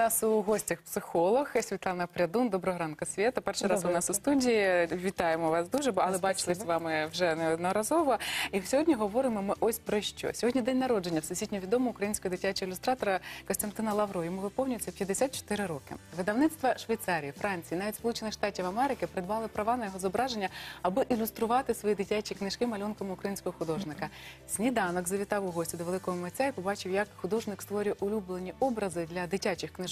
нас у гостях психолог Світлана Прядун. Доброго ранку, Свята. Перший раз у нас у студії. Вітаємо вас дуже, але бачили з вами вже неодноразово. І сьогодні говоримо ми ось про що. Сьогодні день народження всесвітньо відомого українського дитячого ілюстратора Костянтина Лавро. Йому виповнюється 54 роки. Видавництва Швейцарії, Франції, навіть Сполучених Штатів Америки придбали права на його зображення, аби ілюструвати свої дитячі книжки малюнками українського художника. Сніданок завітав у гості до великого митця і побачив, як художник створює улюблені образи для дитячих книжок.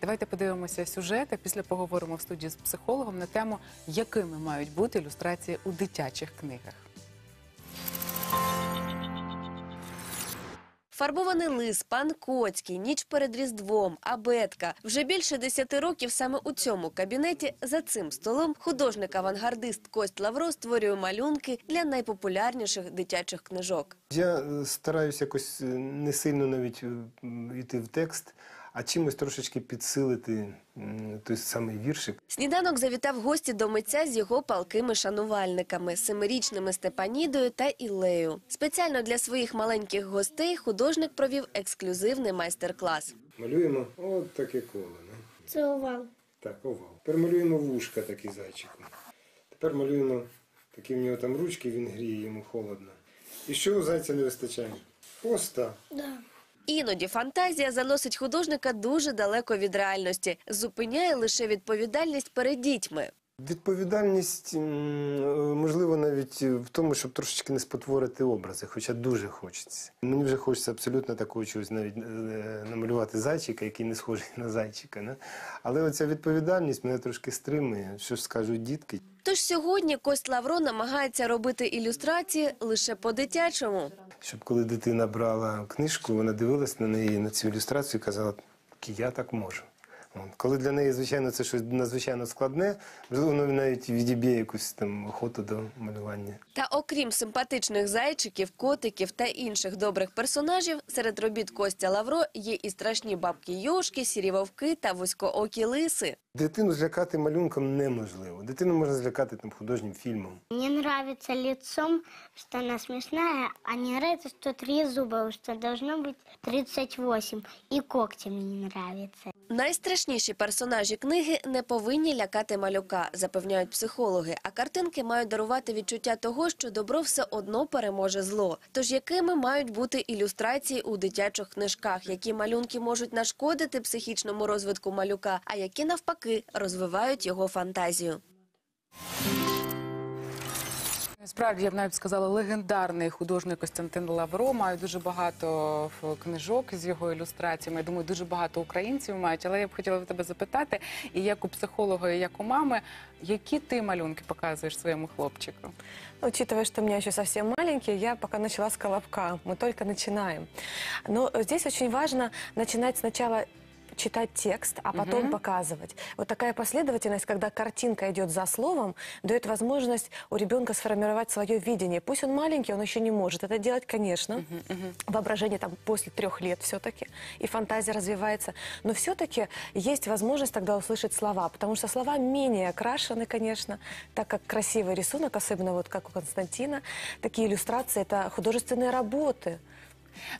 Давайте подивимося сюжет, а після поговоримо в студії з психологом на тему, якими мають бути ілюстрації у дитячих книгах. Фарбований лис, пан Коцький, ніч перед Різдвом, абетка. Вже більше десяти років саме у цьому кабінеті за цим столом художник-авангардист Кость Лавро створює малюнки для найпопулярніших дитячих книжок. Я е, стараюся якось е, не сильно навіть е, йти в текст, а чимось трошечки підсилити той самий віршик. Сніданок завітав гості до митця з його палкими шанувальниками, семирічними Степанідою та Ілею. Спеціально для своїх маленьких гостей художник провів ексклюзивний майстер-клас. Малюємо от таке коло. Ну. Це овал. Так, овал. Тепер малюємо вушка такі зайчику. Тепер малюємо такі в нього там ручки, він гріє, йому холодно. І що у зайця не вистачає? Хвоста. Да. Іноді фантазія заносить художника дуже далеко від реальності, зупиняє лише відповідальність перед дітьми. Відповідальність, е, можливо, навіть в тому, щоб трошечки не спотворити образи, хоча дуже хочеться. Мені вже хочеться абсолютно такого чогось навіть е, намалювати зайчика, який не схожий на зайчика. Не? Але оця відповідальність мене трошки стримує. Що ж скажуть дітки? Тож сьогодні Кость Лавро намагається робити ілюстрації лише по-дитячому. Щоб коли дитина брала книжку, вона дивилась на неї на цю ілюстрацію і казала, я так можу. Коли для неї, звичайно, це щось надзвичайно складне, воно навіть відіб'є якусь там охоту до малювання. Та окрім симпатичних зайчиків, котиків та інших добрих персонажів, серед робіт Костя Лавро є і страшні бабки Йошки, сірі вовки та вузькоокі лиси. Дитину злякати малюнком неможливо. Дитину можна злякати там художнім фільмом. Мне нравится лицом, что она смешная, а не нравится, что три зуба, что должно быть 38. И когти мне не нравятся. Найстрашніші персонажі книги не повинні лякати малюка, запевняють психологи. А картинки мають дарувати відчуття того, що добро все одно переможе зло. Тож якими мають бути ілюстрації у дитячих книжках, які малюнки можуть нашкодити психічному розвитку малюка, а які навпаки розвивають його фантазію. Справді, я б навіть сказала, легендарний художник Костянтин Лавро має дуже багато книжок з його ілюстраціями. Я думаю, дуже багато українців мають. Але я б хотіла тебе запитати, і як у психолога, і як у мами, які ти малюнки показуєш своєму хлопчику? Учитывая, что у меня еще совсем маленький, я пока начала с колобка. Мы только начинаем. Но здесь очень важно начинать сначала читать текст, а потом Мгм. показывать. Вот такая последовательность, когда картинка идет за словом, дает возможность у ребенка сформировать свое видение. Пусть он маленький, он еще не может это делать, конечно. Воображение там после трех лет все-таки, и фантазия развивается. Но все-таки есть возможность тогда услышать слова, потому что слова менее окрашены, конечно, так как красивый рисунок, особенно вот как у Константина, такие иллюстрации, это художественные работы.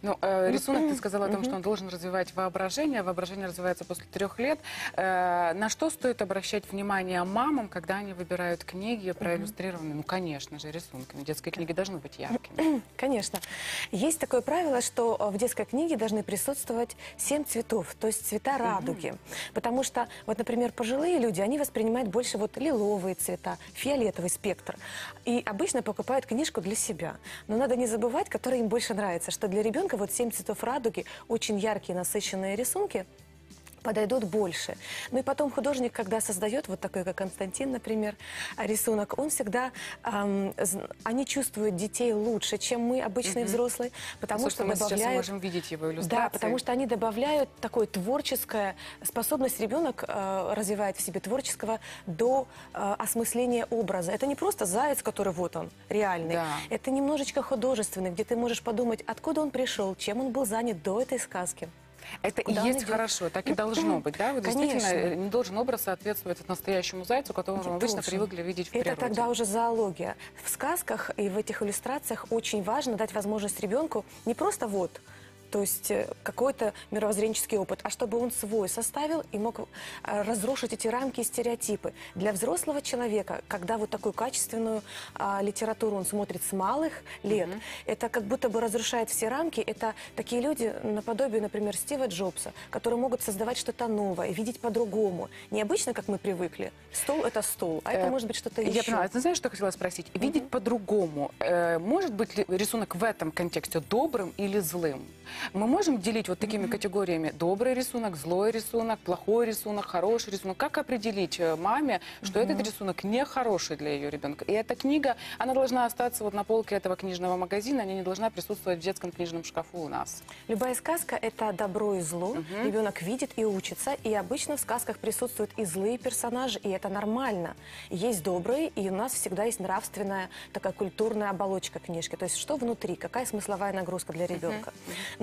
Ну, э, рисунок, ты сказала о том, что он должен развивать воображение. Воображение развивается после трех лет. Э, на что стоит обращать внимание мамам, когда они выбирают книги, проиллюстрированные, ну, конечно же, рисунками. Детские книги должны быть яркими. Конечно. Есть такое правило, что э, в детской книге должны присутствовать семь цветов, то есть цвета радуги. Потому что, вот, например, пожилые люди, они воспринимают больше вот лиловые цвета, фиолетовый спектр. И обычно покупают книжку для себя. Но надо не забывать, которые им больше нравится, что для ребенка вот семь цветов радуги, очень яркие, насыщенные рисунки, подойдут больше. Ну и потом художник, когда создает, вот такой, как Константин, например, рисунок, он всегда, зн- они чувствуют детей лучше, чем мы, обычные взрослые, потому Слушай, что мы сейчас добавляют... можем видеть его иллюстрации. Да, потому что они добавляют такое творческое способность ребенок э, развивает в себе творческого до э, осмысления образа. Это не просто заяц, который вот он реальный. Да. Это немножечко художественный, где ты можешь подумать, откуда он пришел, чем он был занят до этой сказки. Это и Куда он есть идет? хорошо, так и должно быть, да? Вот действительно, э, не должен образ соответствовать настоящему зайцу, которого мы обычно Должен. привыкли видеть в Это природе. тогда уже зоология. В сказках и в этих иллюстрациях очень важно дать возможность ребенку не просто вот то есть э, какой-то мировоззренческий опыт, а чтобы он свой составил и мог э, разрушить эти рамки и стереотипы. Для взрослого человека, когда вот такую качественную а, литературу он смотрит с малых лет, это как будто бы разрушает все рамки. Это такие люди наподобие, например, Стива Джобса, которые могут создавать что-то новое, видеть по-другому. Необычно, как мы привыкли. Стол – это стол, а это Э, может быть что-то еще. Я поняла. Ты знаешь, что хотела спросить? Видеть по-другому. Э, может быть ли рисунок в этом контексте добрым или злым? Мы можем делить вот такими категориями добрый рисунок, злой рисунок, плохой рисунок, хороший рисунок. Как определить э, маме, что этот рисунок не хороший для ее ребенка? И эта книга, она должна остаться вот на полке этого книжного магазина, она не должна присутствовать в детском книжном шкафу у нас. Любая сказка – это добро и зло. Ребенок видит и учится. И обычно в сказках присутствуют и злые персонажи, и это нормально. Есть добрые, и у нас всегда есть нравственная такая культурная оболочка книжки. То есть что внутри, какая смысловая нагрузка для ребенка.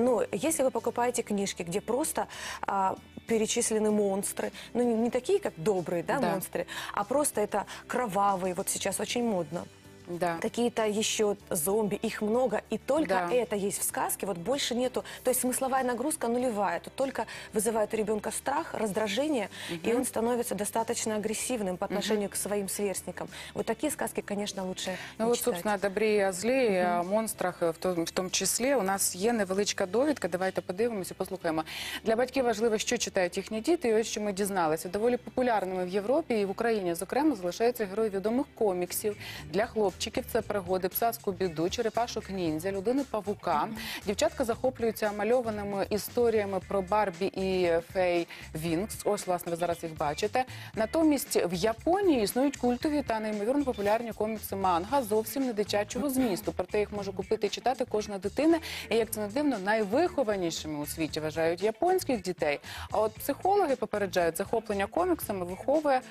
Но если вы покупаете книжки, где просто а, перечислены монстры, ну не, не такие, как добрые да, Да. монстры, а просто это кровавые, вот сейчас очень модно Да. Какие-то еще зомби, их много, и только Да. это есть в сказке, вот больше нету. То есть смысловая нагрузка нулевая, тут только вызывает у ребенка страх, раздражение, и он становится достаточно агрессивным по отношению к своим сверстникам. Вот такие сказки, конечно, лучше Ну не от, читать. собственно, о добрі і о злі, і о монстрах е, в тому, в тому числі. У нас є невеличка довідка. Давайте подивимося, послухаємо. Для батьків важливо, що читають їхні діти. І ось що ми дізналися. Доволі популярними в Європі і в Україні, зокрема, залишаються герої відомих коміксів для Хлопчиків. Це пригоди пса Скубіду, черепашок ніндзя, людини павука. Дівчатка захоплюються мальованими історіями про Барбі і Фей Вінкс. Ось, власне, ви зараз їх бачите. Натомість в Японії існують культові та неймовірно популярні комікси манга зовсім не дитячого змісту. Проте їх може купити і читати кожна дитина. І як це не дивно, найвихованішими у світі вважають японських дітей. А от психологи попереджають, захоплення коміксами виховує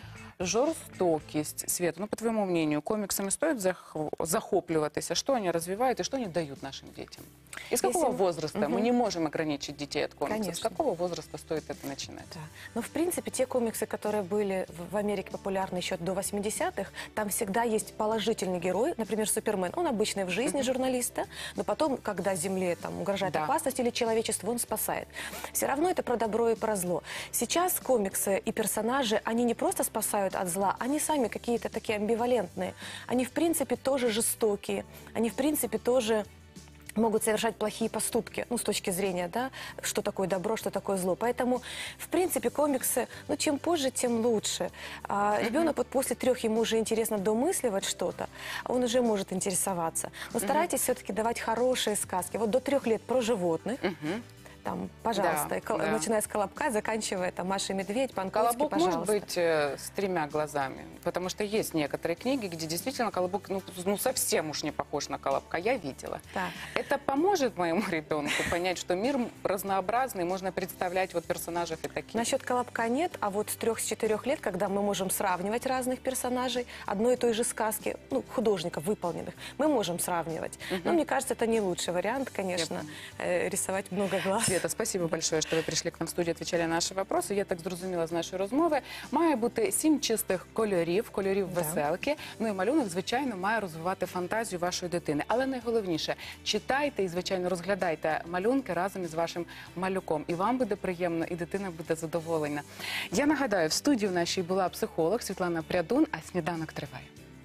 жорстокість світу. Ну, по твоему мнению, комиксами стоит зах- захопливаться? Что они развивают и что они дают нашим детям? И с какого Если- возраста? Мы не можем ограничить детей от комиксов. С Конечно. какого возраста стоит это начинать? Да. Но, в принципе, те комиксы, которые были в- Америке популярны еще до 80-х, там всегда есть положительный герой, например, Супермен. Он обычный в жизни журналиста, но потом, когда Земле там, угрожает Да. опасность или человечество, он спасает. Все равно это про добро и про зло. Сейчас комиксы и персонажи, они не просто спасают от зла, они сами какие-то такие амбивалентные. Они, в принципе, тоже жестокие. Они, в принципе, тоже могут совершать плохие поступки, ну, с точки зрения, да, что такое добро, что такое зло. Поэтому, в принципе, комиксы, ну, чем позже, тем лучше. А ребенок вот после трех, ему уже интересно домысливать что-то, он уже может интересоваться. Но старайтесь все-таки давать хорошие сказки. Вот до трех лет про животных, там, пожалуйста, Да, кол- да. начиная с Колобка, заканчивая там Маша и Медведь, Панковский, Колобок пожалуйста. может быть э, с тремя глазами, потому что есть некоторые книги, где действительно Колобок ну, ну, совсем уж не похож на Колобка. Я видела. Да. Это поможет моему ребенку понять, что мир разнообразный, можно представлять вот персонажей и таких. Насчет колобка нет, а вот с трех-четырех лет, когда мы можем сравнивать разных персонажей одной и той же сказки, ну, художников выполненных, мы можем сравнивать. Но мне кажется, это не лучший вариант, конечно, э, рисовать много глаз. Света, спасибо большое, що ви прийшли к нам в студію, відповідали на наші вопроси. Я так зрозуміла з нашої розмови. Має бути сім чистих кольорів, кольорів Да. веселки. Ну і малюнок, звичайно, має розвивати фантазію вашої дитини. Але найголовніше, читайте і, звичайно, розглядайте малюнки разом із вашим малюком. І вам буде приємно, і дитина буде задоволена. Я нагадаю, в студії нашій була психолог Світлана Прядун, а сніданок триває.